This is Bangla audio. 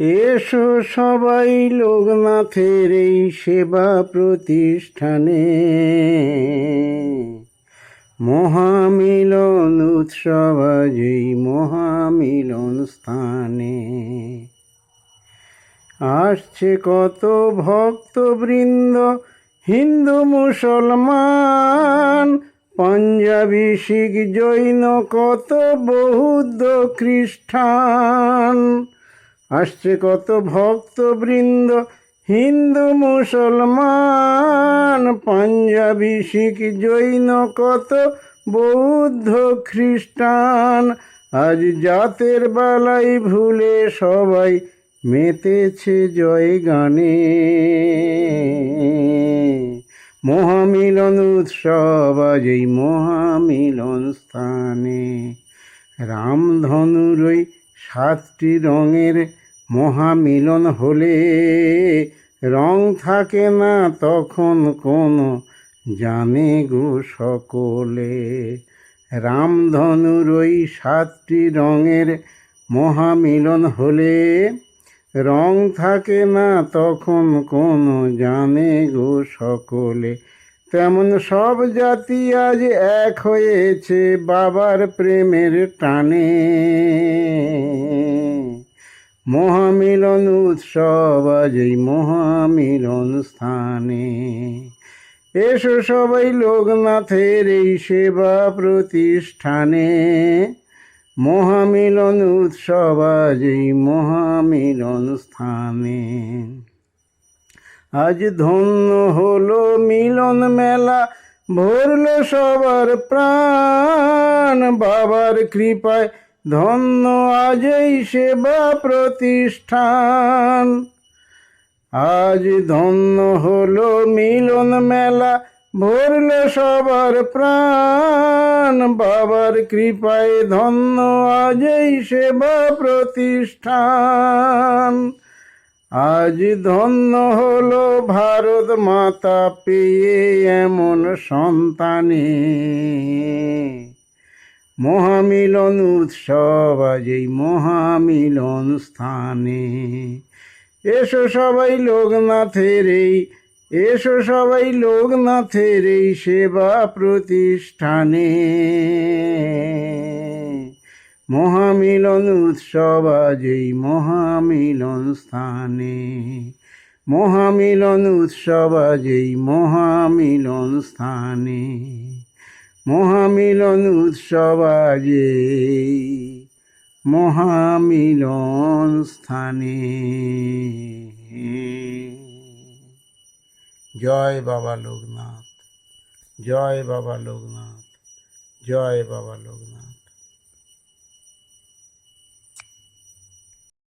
এসো সবাই লোকনাথের এই সেবা প্রতিষ্ঠানে। মহামিলন উৎসব এই মহামিলন স্থানে। আসছে কত ভক্তবৃন্দ, হিন্দু, মুসলমান, পাঞ্জাবি, শিখ, জৈন, কত বৌদ্ধ খ্রিস্টান। আসছে কত ভক্তবৃন্দ, হিন্দু, মুসলমান, পাঞ্জাবি, শিখ, জৈন, কত বৌদ্ধ, খ্রিস্টান। আজ জাতের বালাই ভুলে সবাই মেতেছে জয় গানে। মহামিলন উৎসব আজ এই মহামিলন স্থানে। রামধনুর ওই সাতটি রঙের মহামিলন হলে রং থাকে না তখন কোনো। জানে গো সকলে, রামধনুর ওই সাতটি রঙের মহামিলন হলে রং থাকে না তখন কোনো। জানে গো সকলে, তেমন সব জাতি আজ এক হয়েছে বাবার প্রেমের টানে। মহামিলন উৎসব, আজ এই মহামিলন স্থানে। এসো সবাই লোকনাথের এই সেবা প্রতিষ্ঠানে। মহামিলন উৎসব, আজ এই মহামিলন স্থানে। আজ ধন্য হলো মিলন মেলা, ভরল সবার প্রাণ। বাবার কৃপায় ধন্য আজ এই সেবা প্রতিষ্ঠান। আজ ধন্য হলো মিলন মেলা, ভরল সবার প্রাণ। বাবার কৃপায় ধন্য আজ এই সেবা প্রতিষ্ঠান। আজ ধন্য হলো ভারত মাতা পেয়ে এমন সন্তানে। মহামিলন উৎসব, আজ এই মহামিলন স্থানে। এসো সবাই লোকনাথের এই, এসো সবাই লোকনাথের এই সেবা প্রতিষ্ঠানে। মহামিলন উৎসব, আজ এই মহামিলন স্থানে। মহামিলন উৎসব, আজ এই মহামিলন স্থানে। মহামিলন উৎসব আজে। মহামিলন স্থানে। জয় বাবা লোকনাথ জয় বাবা লোকনাথ জয় বাবা লোকনাথ।